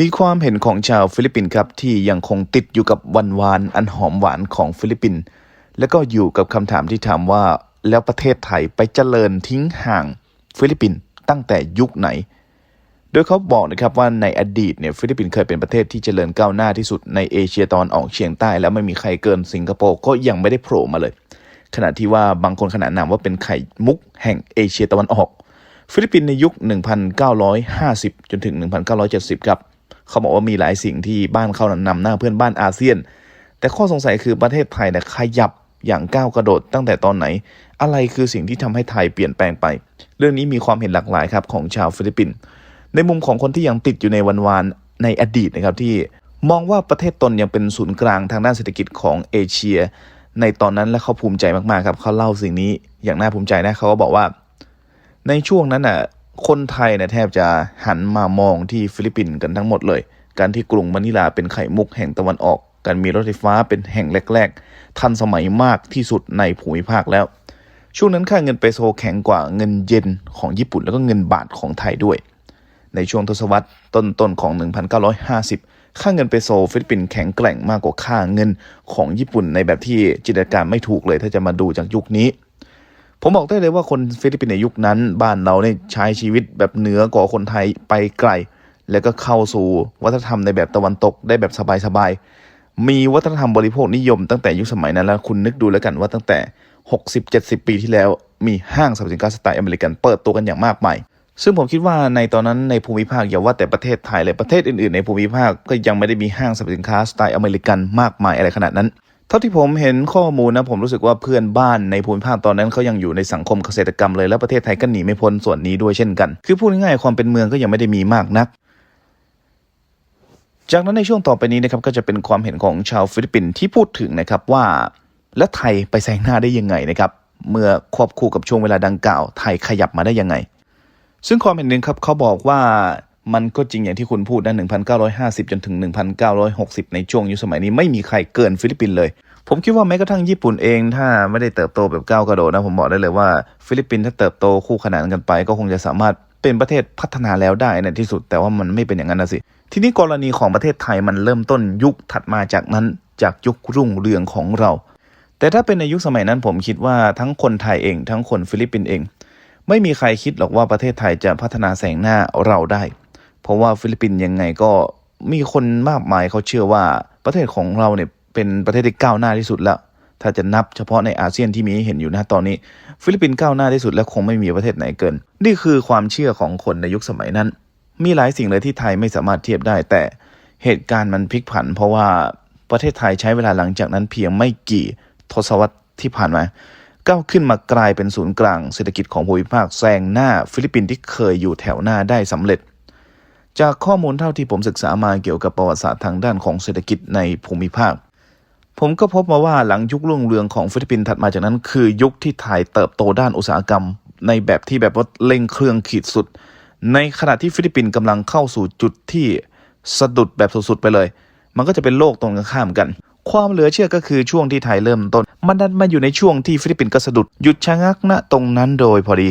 มีความเห็นของชาวฟิลิปปินส์ครับที่ยังคงติดอยู่กับวันวานอันหอมหวานของฟิลิปปินส์และก็อยู่กับคำถามที่ถามว่าแล้วประเทศไทยไปเจริญทิ้งห่างฟิลิปปินส์ตั้งแต่ยุคไหน โดยเขาบอกนะครับว่าในอดีตเนี่ยฟิลิปปินส์เคยเป็นประเทศที่เจริญก้าวหน้าที่สุดในเอเชียตอนออกเฉียงใต้ แล้วไม่มีใครเกินสิงคโปร์ก็ยังไม่ได้โผล่มาเลย ขณะที่ว่าบางคนขนานนามว่าเป็นไข่มุกแห่งเอเชียตะวันออก ฟิลิปปินส์ในยุค 1950 จนถึง 1970 ครับ เขาบอกว่ามีหลายสิ่งที่บ้านเขานำหน้าเพื่อนบ้านอาเซียน แต่ข้อสงสัยคือประเทศไทยเนี่ยขยับอย่างก้าวกระโดดตั้งแต่ตอนไหน อะไรคือสิ่งที่ทำให้ไทยเปลี่ยนแปลงไป เรื่องนี้มีความเห็นหลากหลายครับของชาวฟิลิปปินส์ในมุมของคนที่ยังติดอยู่ในวันวานในอดีตนะครับที่มองว่าประเทศตนยังเป็นศูนย์กลางทางด้านเศรษฐกิจของเอเชีย ในตอนนั้นและเขาภูมิใจมากๆครับเขาเล่าสิ่งนี้อย่างน่าภูมิใจนะเขาก็บอกว่า ในช่วงนั้นน่ะ คนไทยเนี่ยแทบจะหันมามองที่ฟิลิปปินส์กันทั้งหมดเลย การที่กรุงมะนิลาเป็นไข่มุกแห่งตะวันออก การมีรถไฟฟ้าเป็นแห่งแรก ๆ ทันสมัยมากที่สุดในภูมิภาคแล้ว ช่วงนั้นค่าเงินเปโซแข็งกว่าเงินเยนของญี่ปุ่นแล้วก็เงินบาทของไทยด้วย ในช่วงทศวรรษต้นๆของ 1950 ค่าเงินเปโซฟิลิปปินส์แข็งแกร่งมากกว่าค่าเงินของญี่ปุ่นในแบบที่จินตนาการไม่ถูกเลย ถ้าจะมาดูจากยุคนี้ ผมบอกได้เลยว่าคนฟิลิปปินส์ในยุคนั้น บ้านเราเนี่ยใช้ชีวิตแบบเหนือกว่าคนไทยไปไกล แล้วก็เข้าสู่วัฒนธรรมในแบบตะวันตกได้แบบสบายๆ มีวัฒนธรรมบริโภคนิยมตั้งแต่ยุคสมัยนั้นแล้วคุณนึกดูแล้วกันว่าตั้งแต่ 60-70 ปีที่แล้วมีห้างสรรพสินค้าสไตล์อเมริกันเปิดตัวกันอย่างมากมายซึ่งผมคิดว่าในตอนนั้นในภูมิภาคอย่าว่าแต่ประเทศไทยเลยประเทศอื่นๆในภูมิภาคก็ยังไม่ได้มีห้างสรรพสินค้าสไตล์อเมริกันมากมายอะไรขนาดนั้น ท่าที่ผมเห็นข้อมูลนะผมรู้สึกว่าเพื่อนบ้านในภูมิภาคตอนนั้นเขายังอยู่ในสังคมเกษตรกรรมเลยแล้วประเทศไทยก็หนีไม่พ้นส่วนนี้ด้วยเช่นกัน คือพูดง่ายๆความเป็นเมืองก็ยังไม่ได้มีมากนัก จากนั้นในช่วงต่อไปนี้นะครับก็จะเป็นความเห็นของชาวฟิลิปปินส์ที่พูดถึงนะครับว่าและไทยไปแซงหน้าได้ยังไงนะครับเมื่อควบคู่กับช่วงเวลาดังกล่าว ไทยขยับมาได้ยังไง ซึ่งความเห็นหนึ่งครับเขาบอกว่า มันก็จริงอย่างที่คุณพูดนะ1,950 จนถึง 1,960 ในช่วงยุคสมัยนี้ไม่มีใครเกินฟิลิปปินส์เลย ผมคิดว่าแม้กระทั่งญี่ปุ่นเอง ถ้าไม่ได้เติบโตแบบก้าวกระโดดนะผมบอกได้เลยว่าฟิลิปปินส์ถ้าเติบโตคู่ขนานกันไป ก็คงจะสามารถเป็นประเทศพัฒนาแล้วได้ในที่สุด แต่ว่ามันไม่เป็นอย่างนั้นนะสิ ทีนี้กรณีของประเทศไทยมันเริ่มต้นยุคถัดมาจากนั้นจากยุครุ่งเรืองของเรา แต่ถ้าเป็นในยุคสมัยนั้นผมคิดว่าทั้งคนไทยเองทั้งคนฟิลิปปินส์เอง ไม่มีใครคิดหรอกว่าประเทศไทยจะพัฒนาแสงหน้าเราได้ เพราะว่าฟิลิปปินส์ยังไงก็มีคนมากมายเขาเชื่อว่าประเทศของเราเนี่ยเป็นประเทศที่ก้าวหน้าที่สุดแล้ว ถ้าจะนับเฉพาะในอาเซียนที่มีเห็นอยู่นะตอนนี้ ฟิลิปปินส์ก้าวหน้าที่สุดและคงไม่มีประเทศไหนเกิน นี่คือความเชื่อของคนในยุคสมัยนั้น มีหลายสิ่งเลยที่ไทยไม่สามารถเทียบได้ แต่เหตุการณ์มันพลิกผัน เพราะว่าประเทศไทยใช้เวลาหลังจากนั้นเพียงไม่กี่ทศวรรษที่ผ่านมาก้าวขึ้นมากลายเป็นศูนย์กลางเศรษฐกิจของภูมิภาคแซงหน้าฟิลิปปินส์ที่เคยอยู่แถวหน้าได้สำเร็จ จากข้อมูลเท่าที่ผมศึกษามาเกี่ยวกับประวัติศาสตร์ทางด้านของเศรษฐกิจในภูมิภาค ผมก็พบมาว่าหลังยุครุ่งเรืองของฟิลิปปินส์ถัดมาจากนั้นคือยุคที่ไทยเติบโตด้านอุตสาหกรรม ในแบบที่แบบว่าเร่งเครื่องขีดสุด ในขณะที่ฟิลิปปินส์กำลังเข้าสู่จุดที่สะดุดแบบสุดๆไปเลย มันก็จะเป็นโลกตรงกันข้ามกัน ความเหลือเชื่อก็คือช่วงที่ไทยเริ่มต้น มันดันมาอยู่ในช่วงที่ฟิลิปปินส์ก็สะดุดหยุดชะงักณตรงนั้นโดยพอดี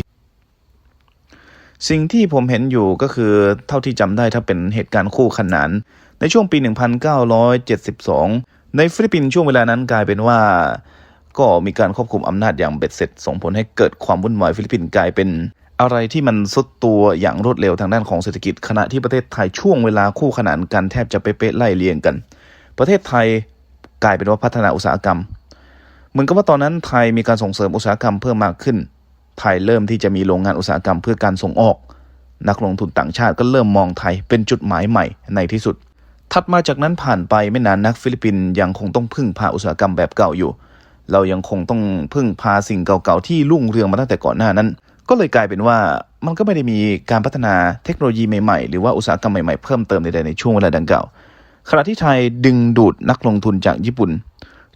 สิ่งที่ผมเห็นอยู่ก็คือเท่าที่จำได้ถ้าเป็นเหตุการณ์คู่ขนาน ในช่วงปี 1972 ในฟิลิปปินส์ช่วงเวลานั้นกลายเป็นว่า ก็มีการควบคุมอำนาจอย่างเบ็ดเสร็จ ส่งผลให้เกิดความวุ่นวายฟิลิปปินส์กลายเป็นอะไรที่มันสุดตัวอย่างรวดเร็วทางด้านของเศรษฐกิจขณะที่ประเทศไทยช่วงเวลาคู่ขนานกันแทบจะเป๊ะๆไล่เรียงกัน ประเทศไทยกลายเป็นว่าพัฒนาอุตสาหกรรม เหมือนกับว่าตอนนั้นไทยมีการส่งเสริมอุตสาหกรรมเพิ่มมากขึ้น ไทยเริ่มที่จะมีโรงงานอุตสาหกรรมเพื่อการส่งออก นักลงทุนต่างชาติก็เริ่มมองไทยเป็นจุดหมายใหม่ในที่สุด ถัดมาจากนั้นผ่านไปไม่นานนักฟิลิปปินส์ยังคงต้องพึ่งพาอุตสาหกรรมแบบเก่าอยู่ เรายังคงต้องพึ่งพาสิ่งเก่าๆที่รุ่งเรืองมาตั้งแต่ก่อนหน้านั้น ก็เลยกลายเป็นว่ามันก็ไม่ได้มีการพัฒนาเทคโนโลยีใหม่ๆ หรือว่าอุตสาหกรรมใหม่ๆเพิ่มเติมใดๆในช่วงเวลาดังกล่าวขณะที่ไทยดึงดูดนักลงทุนจากญี่ปุ่น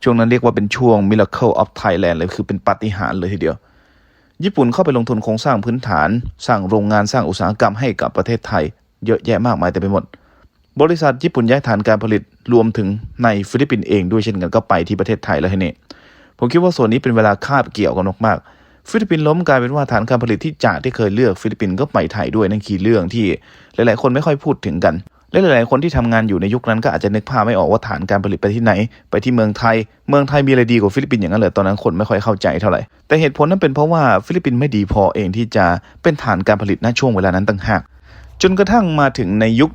ช่วงนั้นเรียกว่าเป็นช่วง miracle of Thailand เลยคือเป็นปาฏิหาริย์เลยทีเดียว ญี่ปุ่นเข้าไปลงทุนโครงสร้างพื้นฐาน สร้างโรงงานสร้างอุตสาหกรรมให้กับประเทศไทย เยอะแยะมากมายแต่ไปหมด บริษัทญี่ปุ่นย้ายฐานการผลิตรวมถึงในฟิลิปปินส์เองด้วยเช่นกันก็ไปที่ประเทศไทยแล้วทีนี้ผมคิดว่าส่วนนี้เป็นเวลาคาบเกี่ยวกันมากๆฟิลิปปินส์ล้มกลายเป็นว่าฐานการผลิตที่จากที่เคยเลือกฟิลิปปินส์ก็ไปไทยด้วยนั่นคือเรื่องที่หลาย ๆ คนไม่ค่อยพูดถึงกัน และหลายๆคนที่ทำงานอยู่ในยุคนั้นก็อาจจะนึกภาพไม่ออกว่าฐานการผลิตไปที่ไหน ไปที่เมืองไทย เมืองไทยมีอะไรดีกว่าฟิลิปปินส์อย่างนั้นเลยตอนนั้นคนไม่ค่อยเข้าใจเท่าไหร่ แต่เหตุผลนั้นเป็นเพราะว่าฟิลิปปินส์ไม่ดีพอเองที่จะเป็นฐานการผลิตณช่วงเวลานั้นต่างหาก จนกระทั่งมาถึงในยุค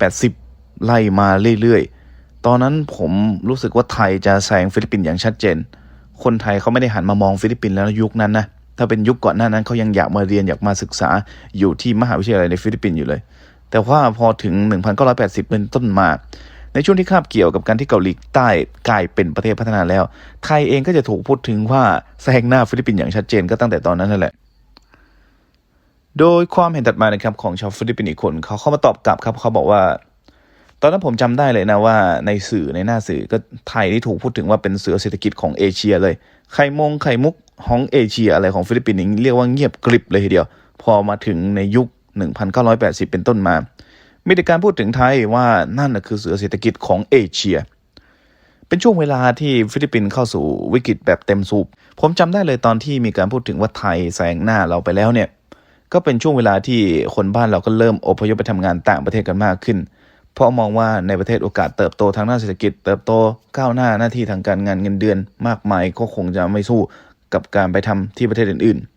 1980 ไล่มาเรื่อยๆ ตอนนั้นผมรู้สึกว่าไทยจะแซงฟิลิปปินส์อย่างชัดเจน คนไทยเขาไม่ได้หันมามองฟิลิปปินส์แล้วยุคนั้นนะ ถ้าเป็นยุคก่อนหน้านั้นเขายังอยากมาเรียนอยากมาศึกษาอยู่ที่มหาวิทยาลัยในฟิลิปปินส์อยู่เลย แต่ว่าพอถึง 1980 เป็นต้นมา ในช่วงที่คาบเกี่ยวกับการที่เกาหลีใต้กลายเป็นประเทศพัฒนาแล้ว ไทยเองก็จะถูกพูดถึงว่าแซงหน้าฟิลิปปินส์อย่างชัดเจนก็ตั้งแต่ตอนนั้นนั่นแหละโดยความเห็นตัดมานะครับของชาวฟิลิปปินส์อีกคนเขาเข้ามาตอบกลับครับเขาบอกว่า ตอนนั้นผมจำได้เลยนะว่าในสื่อในหน้าสื่อก็ไทยที่ถูกพูดถึงว่าเป็นเสือเศรษฐกิจของเอเชียเลยไข่มงไข่มุกของเอเชียอะไรของฟิลิปปินส์นี่เรียกว่าเงียบกริบเลยทีเดียว พอมาถึงในยุค 1980 เป็นต้นมา มีแต่การพูดถึงไทยว่านั่นคือเสือเศรษฐกิจของเอเชีย เป็นช่วงเวลาที่ฟิลิปปินส์เข้าสู่วิกฤตแบบเต็มสูบ ผมจำได้เลยตอนที่มีการพูดถึงว่าไทยแซงหน้าเราไปแล้วเนี่ย ก็เป็นช่วงเวลาที่คนบ้านเราก็เริ่มอพยพไปทำงานต่างประเทศกันมากขึ้น เพราะมองว่าในประเทศโอกาสเติบโตทางด้านเศรษฐกิจ เติบโตก้าวหน้าหน้าที่ทางการงานเงินเดือน มากมายก็คงจะไม่สู้กับการไปทำที่ประเทศอื่นๆ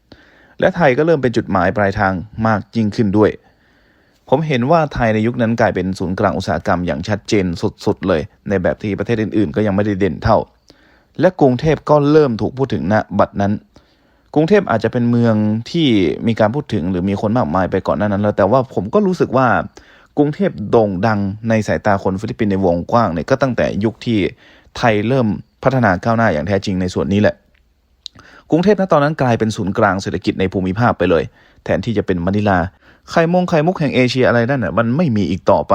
และไทยก็เริ่มเป็นจุดหมายปลายทางมากยิ่งขึ้นด้วย ผมเห็นว่าไทยในยุคนั้นกลายเป็นศูนย์กลางอุตสาหกรรมอย่างชัดเจนสุดๆเลย ในแบบที่ประเทศอื่นๆ ก็ยังไม่ได้เด่นเท่า และกรุงเทพก็เริ่มถูกพูดถึงณบัดนั้น กรุงเทพอาจจะเป็นเมืองที่มีการพูดถึงหรือมีคนมากมายไปก่อนหน้านั้น แล้วแต่ว่าผมก็รู้สึกว่ากรุงเทพโด่งดังในสายตาคนฟิลิปปินส์ในวงกว้างเนี่ยก็ตั้งแต่ยุคที่ไทยเริ่มพัฒนาก้าวหน้าอย่างแท้จริงในส่วนนี้แหละ กรุงเทพณตอนนั้นกลายเป็นศูนย์กลางเศรษฐกิจในภูมิภาคไปเลย แทนที่จะเป็นมะนิลาไข่มงไข่มุกแห่งเอเชียอะไรนั่นน่ะมันไม่มีอีกต่อไป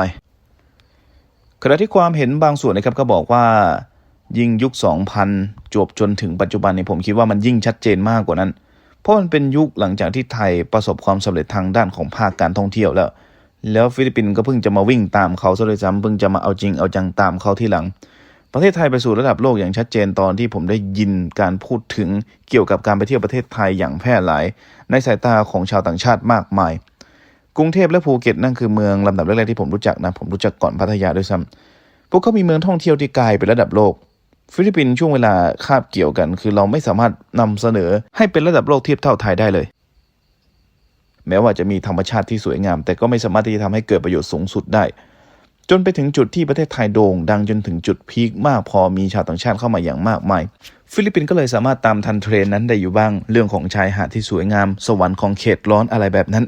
ขณะที่ความเห็นบางส่วนนะครับก็บอกว่ายิ่งยุค 2000 จวบจนถึงปัจจุบันนี้ผมคิดว่ามันยิ่งชัดเจนมากกว่านั้น เพราะมันเป็นยุคหลังจากที่ไทยประสบความสำเร็จทางด้านของภาคการท่องเที่ยวแล้ว แล้วฟิลิปปินส์ก็เพิ่งจะมาวิ่งตามเขาซะเลยซ้ำเพิ่งจะมาเอาจริงเอาจังตามเขาที่หลัง ประเทศไทยไปสู่ระดับโลกอย่างชัดเจนตอนที่ผมได้ยินการพูดถึงเกี่ยวกับการไปเที่ยวประเทศไทยอย่างแพร่หลาย ในสายตาของชาวต่างชาติมากมาย กรุงเทพและภูเก็ตนั่นคือเมืองลำดับแรกๆที่ผมรู้จักนะ ผมรู้จักก่อนพัทยาด้วยซ้ำพวกเขามีเมืองท่องเที่ยวที่กลายเป็นระดับโลก ฟิลิปปินส์ช่วงเวลาคาบเกี่ยวกัน คือเราไม่สามารถนำเสนอให้เป็นระดับโลกเทียบเท่าไทยได้เลย แม้ว่าจะมีธรรมชาติที่สวยงาม แต่ก็ไม่สามารถที่จะทำให้เกิดประโยชน์สูงสุดได้ จนไปถึงจุดที่ประเทศไทยโด่งดังจนถึงจุดพีคมากพอมีชาวต่างชาติเข้ามาอย่างมากมาย ฟิลิปปินส์ก็เลยสามารถตามทันเทรนนั้นได้อยู่บ้าง เรื่องของชายหาดที่สวยงาม สวรรค์ของเขตร้อนอะไรแบบนั้น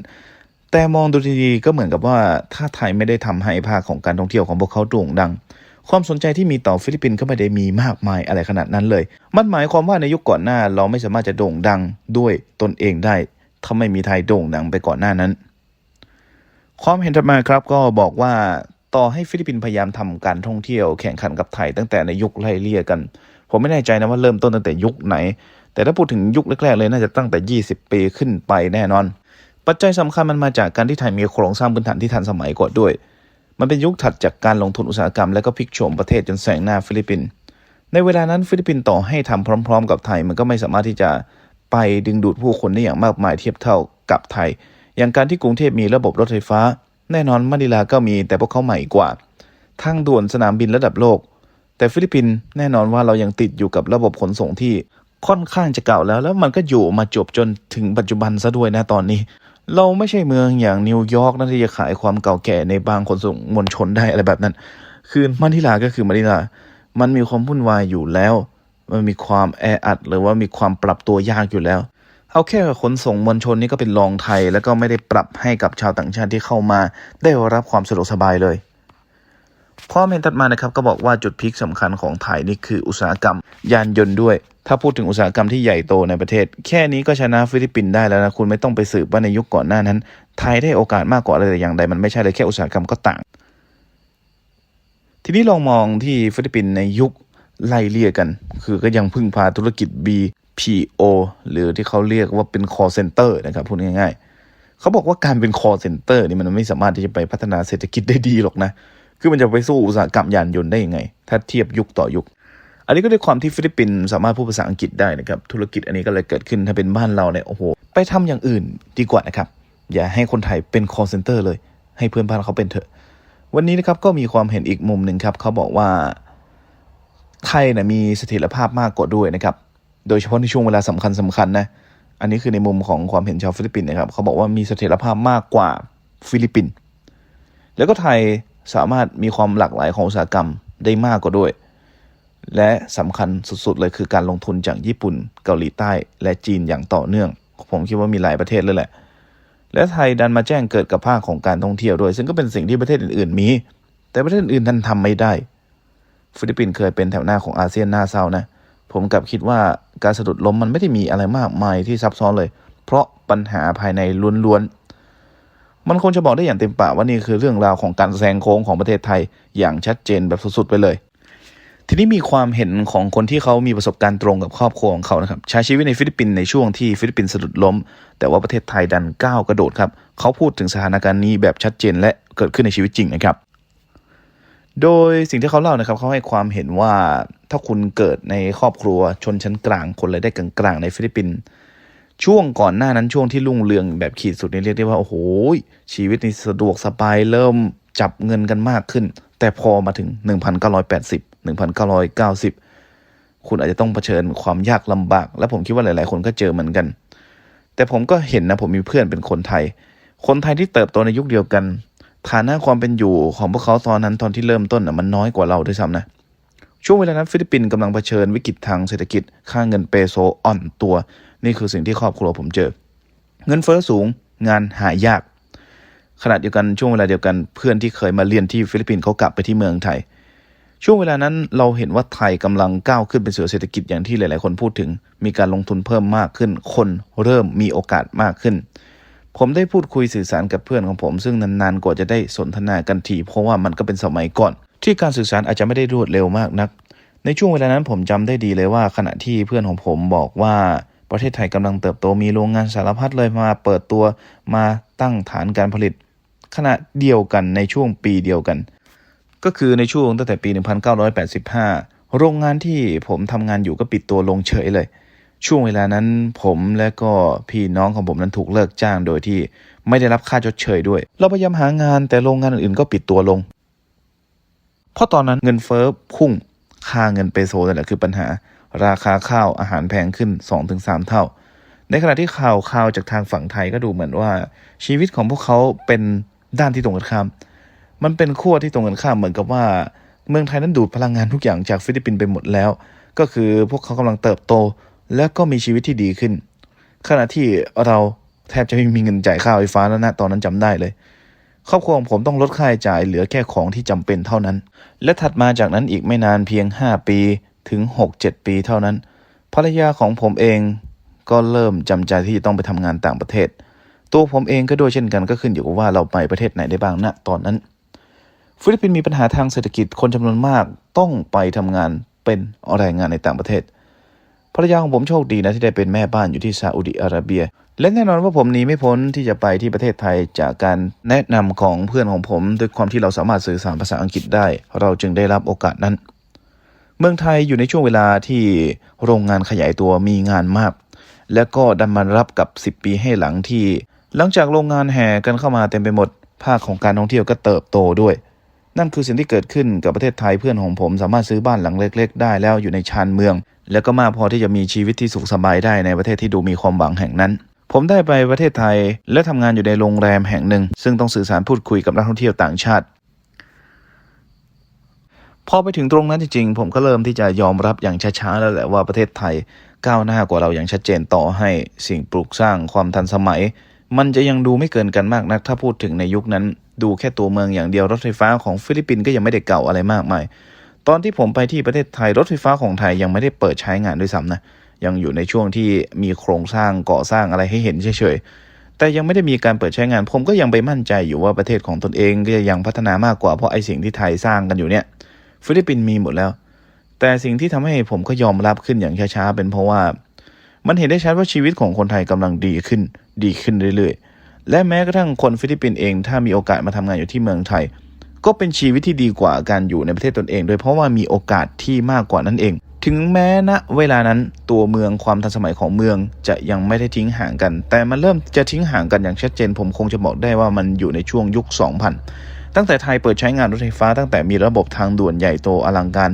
แต่มองดูดีๆก็เหมือนกับว่าถ้าไทยไม่ได้ทำให้ภาคของการท่องเที่ยวของพวกเขาโด่งดังความสนใจที่มีต่อฟิลิปปินส์ก็ไม่ได้มีมากมายอะไรขนาดนั้นเลย มันหมายความว่าในยุคก่อนหน้าเราไม่สามารถจะโด่งดังด้วยตนเองได้ ถ้าไม่มีไทยโด่งดังไปก่อนหน้านั้น ความเห็นถัดมาครับก็บอกว่า ต่อให้ฟิลิปปินส์พยายามทำการท่องเที่ยวแข่งขันกับไทยตั้งแต่ในยุคไล่เลี่ยกัน ผมไม่แน่ใจนะว่าเริ่มต้นตั้งแต่ยุคไหน แต่ถ้าพูดถึงยุคแรกๆเลยน่าจะตั้งแต่ 20 ปีขึ้นไปแน่นอน ปัจจัยสำคัญมันมาจากการที่ไทยมีโครงสร้างพื้นฐานที่ทันสมัยกว่าด้วย มันเป็นยุคถัดจากการลงทุนอุตสาหกรรมและก็พลิกโฉมประเทศจนแซงหน้าฟิลิปปินส์ในเวลานั้นฟิลิปปินส์ต่อให้ทำพร้อม ๆ กับไทยมันก็ไม่สามารถที่จะไปดึงดูดผู้คนได้อย่างมากมายเทียบเท่ากับไทย อย่างการที่กรุงเทพมีระบบรถไฟฟ้า แน่นอนมะนิลาก็มีแต่พวกเขาใหม่กว่า ทางด่วนสนามบินระดับโลก แต่ฟิลิปปินส์แน่นอนว่าเรายังติดอยู่กับระบบขนส่งที่ค่อนข้างจะเก่าแล้ว แล้วมันก็อยู่มาจบจนถึงปัจจุบันซะด้วยนะตอนนี้ เราไม่ใช่เมืองอย่างนิวยอร์กนะที่จะขายความเก่าแก่ในบางขนส่งมวลชนได้อะไรแบบนั้น คือมะนิลาก็คือมะนิลา มันมีความวุ่นวายอยู่แล้ว มันมีความแออัดหรือว่ามีความปรับตัวยากอยู่แล้ว เอาแค่ขนส่งมวลชนนี่ก็เป็นรองไทย แล้วก็ไม่ได้ปรับให้กับชาวต่างชาติที่เข้ามา ได้รับความสะดวกสบายเลยข้อเมนถัดมานะครับก็บอกว่าจุดพีคสำคัญของไทยนี่คืออุตสาหกรรม ยานยนต์ด้วย ถ้าพูดถึงอุตสาหกรรมที่ใหญ่โตในประเทศ แค่นี้ก็ชนะฟิลิปปินส์ได้แล้วนะคุณไม่ต้องไปสืบว่าในยุคก่อนหน้านั้น ไทยได้โอกาสมากกว่าอะไรแต่อย่างใดมันไม่ใช่เลยแค่อุตสาหกรรมก็ต่าง ทีนี้ลองมองที่ฟิลิปปินส์ในยุคไล่เลี่ยกัน คือก็ยังพึ่งพาธุรกิจ PO หรือที่เขาเรียกว่าเป็น call center นะครับพูดง่ายๆเขาบอกว่าการเป็น call center นี่มันไม่สามารถที่จะไปพัฒนาเศรษฐกิจได้ดีหรอกนะ คือมันจะไปสู้อุตสาหกรรมยานยนต์ได้ยังไง ถ้าเทียบยุคต่อยุค อันนี้ก็ด้วยความที่ฟิลิปปินส์สามารถพูดภาษาอังกฤษได้นะครับ ธุรกิจอันนี้ก็เลยเกิดขึ้นถ้าเป็นบ้านเราเนี่ยโอ้โห ไปทำอย่างอื่นดีกว่านะครับ อย่าให้คนไทยเป็น call center เลย ให้เพื่อนบ้านเขาเป็นเถอะ วันนี้นะครับก็มีความเห็นอีกมุมหนึ่งครับเขาบอกว่าไทยนะมีเสถียรภาพมากกว่าด้วยนะครับ โดยเฉพาะในช่วงเวลาสำคัญสคัญๆนะ อันนี้คือในมุมของความเห็นชาวฟิลิปปินส์นะครับ เขาบอกว่ามีเสถียรภาพมากกว่าฟิลิปปินส์ แล้วก็ไทยสามารถมีความหลากหลายของอุตสาหกรรมได้มากกว่าด้วย และสำคัญสุดๆเลยคือการลงทุนจากญี่ปุ่น เกาหลีใต้ และจีนอย่างต่อเนื่อง ผมคิดว่ามีหลายประเทศเลยแหละ และไทยดันมาแจ้งเกิดกับภาคของการท่องเที่ยวด้วย ซึ่งก็เป็นสิ่งที่ประเทศอื่นๆมี แต่ประเทศอื่นๆนั้นทำไม่ได้ ฟิลิปปินส์เคยเป็นแถวหน้าของอาเซียนหน้าเศร้านะ ผมกลับคิดว่า การสะดุดล้มมันไม่ได้มีอะไรมากมายที่ซับซ้อนเลย เพราะปัญหาภายในล้วนๆ มันคงจะบอกได้อย่างเต็มปากว่านี่คือเรื่องราวของการแซงโค้งของประเทศไทยอย่างชัดเจนแบบสุดๆไปเลย ทีนี้มีความเห็นของคนที่เขามีประสบการณ์ตรงกับครอบครัวของเขานะครับใช้ชีวิตในฟิลิปปินส์ในช่วงที่ฟิลิปปินส์สะดุดล้ม แต่ว่าประเทศไทยดันก้าวกระโดดครับเขาพูดถึงสถานการณ์นี้แบบชัดเจนและเกิดขึ้นในชีวิตจริงนะครับ โดยสิ่งที่เขาเล่านะครับเขาให้ความเห็นว่าถ้าคุณเกิดในครอบครัวชนชั้นกลางคนรายได้กลางๆในฟิลิปปินส์ช่วงก่อนหน้านั้นช่วงที่รุ่งเรืองแบบขีดสุดนี่เรียกได้ว่าโอ้โหชีวิตนี่สะดวกสบายเริ่มจับเงินกันมากขึ้น แต่พอมาถึง 1980 1990 คุณอาจจะต้องเผชิญความยากลำบาก และผมคิดว่าหลายๆ คนก็เจอเหมือนกัน แต่ผมก็เห็นนะผมมีเพื่อนเป็นคนไทย คนไทยที่เติบโตในยุคเดียวกัน ฐานะความเป็นอยู่ของพวกเขาตอนนั้นตอนที่เริ่มต้นมันน้อยกว่าเราด้วยซ้ำนะช่วงเวลานั้นฟิลิปปินส์กำลังเผชิญวิกฤตทางเศรษฐกิจค่าเงินเปโซอ่อนตัว นี่คือสิ่งที่ครอบครัวผมเจอ เงินเฟ้อสูงงานหายาก ขณะเดียวกันช่วงเวลาเดียวกันเพื่อนที่เคยมาเรียนที่ฟิลิปปินส์เขากลับไปที่เมืองไทย ช่วงเวลานั้นเราเห็นว่าไทยกำลังก้าวขึ้นเป็นเสือเศรษฐกิจอย่างที่หลาย ๆ คนพูดถึง มีการลงทุนเพิ่มมากขึ้น คนเริ่มมีโอกาสมากขึ้น ผมได้พูดคุยสื่อสารกับเพื่อนของผม ซึ่งนานๆกว่าจะได้สนทนากันทีเพราะว่ามันก็เป็นสมัยก่อน ที่การสื่อสารอาจจะไม่ได้รวดเร็วมากนัก ในช่วงเวลานั้นผมจำได้ดีเลยว่า ขณะที่เพื่อนของผมบอกว่าประเทศไทยกำลังเติบโตมีโรงงานสารพัดเลยมาเปิดตัวมาตั้งฐานการผลิต ขณะเดียวกันในช่วงปีเดียวกัน ก็คือในช่วงตั้งแต่ปี 1985 โรงงานที่ผมทำงานอยู่ก็ปิดตัวลงเฉยเลย ช่วงเวลานั้นผมและก็พี่น้องของผมนั้นถูกเลิกจ้างโดยที่ไม่ได้รับค่าชดเชยด้วย เราพยายามหางานแต่โรงงานอื่นๆก็ปิดตัวลง เพราะตอนนั้นเงินเฟ้อพุ่ง ค่าเงินเปโซนั่นแหละคือปัญหา ราคาข้าวอาหารแพงขึ้น 2-3 เท่า ในขณะที่ข่าวข่าวจากทางฝั่งไทยก็ดูเหมือนว่า ชีวิตของพวกเขาเป็นด้านที่ตรงกันข้าม มันเป็นขั้วที่ตรงกันข้ามเหมือนกับว่า เมืองไทยนั้นดูดพลังงานทุกอย่างจากฟิลิปปินส์ไปหมดแล้ว ก็คือพวกเขากำลังเติบโต และก็มีชีวิตที่ดีขึ้น ขณะที่เราแทบจะไม่มีเงินจ่ายค่าไฟฟ้าแล้วนะตอนนั้นจำได้เลย ครอบครัวของผมต้องลดค่าใช้จ่ายเหลือแค่ของที่จำเป็นเท่านั้น และถัดมาจากนั้นอีกไม่นานเพียง 5 ปีถึง 6-7 ปีเท่านั้น ภรรยาของผมเองก็เริ่มจำใจที่จะต้องไปทำงานต่างประเทศ ตัวผมเองก็ด้วยเช่นกันก็ขึ้นอยู่กับว่าเราไปประเทศไหนได้บ้างณตอนนั้น ฟิลิปปินส์มีปัญหาทางเศรษฐกิจคนจำนวนมากต้องไปทำงานเป็นแรงงานในต่างประเทศ ภรรยาของผมโชคดีนะที่ได้เป็นแม่บ้านอยู่ที่ซาอุดิอาระเบีย และแน่นอนว่าผมหนีไม่พ้นที่จะไปที่ประเทศไทยจากการแนะนำของเพื่อนของผมด้วยความที่เราสามารถสื่อสารภาษาอังกฤษได้ เราจึงได้รับโอกาสนั้น เมืองไทยอยู่ในช่วงเวลาที่โรงงานขยายตัวมีงานมาก และก็ดันมารับกับ 10 ปีให้หลังที่ หลังจากโรงงานแห่กันเข้ามาเต็มไปหมด ภาคของการท่องเที่ยวก็เติบโตด้วยนั่นคือสิ่งที่เกิดขึ้นกับประเทศไทยเพื่อนของผมสามารถซื้อบ้านหลังเล็ก ๆ ได้แล้วอยู่ในชานเมือง แล้วก็มากพอที่จะมีชีวิตที่สุขสบายได้ในประเทศที่ดูมีความหวังแห่งนั้น ผมได้ไปประเทศไทยและทำงานอยู่ในโรงแรมแห่งหนึ่ง ซึ่งต้องสื่อสารพูดคุยกับนักท่องเที่ยวต่างชาติพอไปถึงตรงนั้นจริงๆ ผมก็เริ่มที่จะยอมรับอย่างช้าๆ แล้วแหละว่าประเทศไทยก้าวหน้ากว่าเราอย่างชัดเจนต่อให้สิ่งปลูกสร้างความทันสมัย มันจะยังดูไม่เกินกันมากนัก ถ้าพูดถึงในยุคนั้น ดูแค่ตัวเมืองอย่างเดียวรถไฟฟ้าของฟิลิปปินส์ก็ยังไม่ได้เก่าอะไรมากมาย ตอนที่ผมไปที่ประเทศไทยรถไฟฟ้าของไทยยังไม่ได้เปิดใช้งานด้วยซ้ำนะยังอยู่ในช่วงที่มีโครงสร้างก่อสร้างอะไรให้เห็นเฉยๆ แต่ยังไม่ได้มีการเปิดใช้งาน ผมก็ยังไปมั่นใจอยู่ว่าประเทศของตนเองก็ยังพัฒนามากกว่าเพราะไอสิ่งที่ไทยสร้างกันอยู่เนี่ยฟิลิปปินส์มีหมดแล้ว แต่สิ่งที่ทำให้ผมก็ยอมรับขึ้นอย่างช้าๆเป็นเพราะว่า มันเห็นได้ชัดว่าชีวิตของคนไทยกำลังดีขึ้น ดีขึ้นเรื่อยๆ และแม้กระทั่งคนฟิลิปปินส์เอง ถ้ามีโอกาสมาทำงานอยู่ที่เมืองไทย ก็เป็นชีวิตที่ดีกว่าการอยู่ในประเทศตนเอง โดยเพราะว่ามีโอกาสที่มากกว่านั้นเอง ถึงแม้ณเวลานั้นตัวเมืองความทันสมัยของเมืองจะยังไม่ได้ทิ้งห่างกัน แต่มันเริ่มจะทิ้งห่างกันอย่างชัดเจน ผมคงจะบอกได้ว่ามันอยู่ในช่วงยุค 2000 ตั้งแต่ไทยเปิดใช้งานรถไฟฟ้า ตั้งแต่มีระบบทางด่วนใหญ่โตอลังการ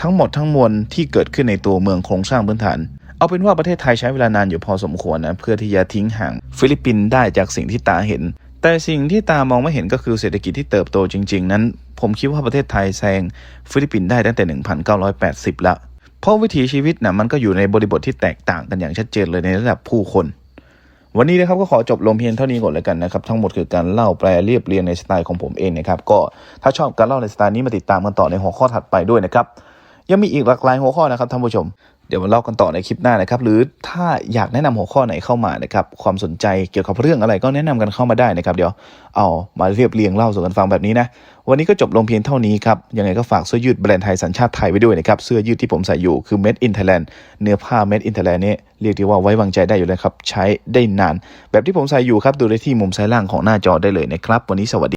ทั้งหมดทั้งมวลที่เกิดขึ้นในตัวเมืองโครงสร้างพื้นฐานเอาเป็นว่าประเทศไทยใช้เวลานานอยู่พอสมควรนะเพื่อที่จะทิ้งห่างฟิลิปปินส์ได้จากสิ่งที่ตาเห็น แต่สิ่งที่ตามองไม่เห็นก็คือเศรษฐกิจที่เติบโตจริง ๆ นั้น ผมคิดว่าประเทศไทยแซงฟิลิปปินส์ได้ตั้งแต่ 1980 แล้ว เพราะวิถีชีวิตนะมันก็อยู่ในบริบทที่แตกต่างกันอย่างชัดเจนเลยในระดับผู้คนวันนี้นะครับก็ขอจบลงเพียงเท่านี้ก่อนเลยกันนะครับ ทั้งหมดคือการเล่าแปลเรียบเรียงในสไตล์ของผมเองนะครับ ก็ถ้าชอบการเล่าในสไตล์นี้มาติดตามกันต่อในหัวข้อถัดไปด้วยนะครับ ยังมีอีกหลากหลายหัวข้อนะครับท่านผู้ชม เดี๋ยวมาเล่ากันต่อในคลิปหน้านะครับ หรือถ้าอยากแนะนำหัวข้อไหนเข้ามานะครับความสนใจเกี่ยวกับเรื่องอะไรก็แนะนำกันเข้ามาได้นะครับ เดี๋ยวเอามาเรียบเรียงเล่าสู่กันฟังแบบนี้นะ วันนี้ก็จบลงเพียงเท่านี้ครับ ยังไงก็ฝากเสื้อยืดแบรนด์ไทยสัญชาติไทยไว้ด้วยนะครับ เสื้อยืดที่ผมใส่อยู่คือ Made in Thailand เนื้อผ้า Made in Thailand นี้เรียกได้ว่าไว้วางใจได้อยู่เลยครับ ใช้ได้นาน แบบที่ผมใส่อยู่ครับ ดูได้ที่มุมซ้ายล่างของหน้าจอได้เลยนะครับ วันนี้สวัสดี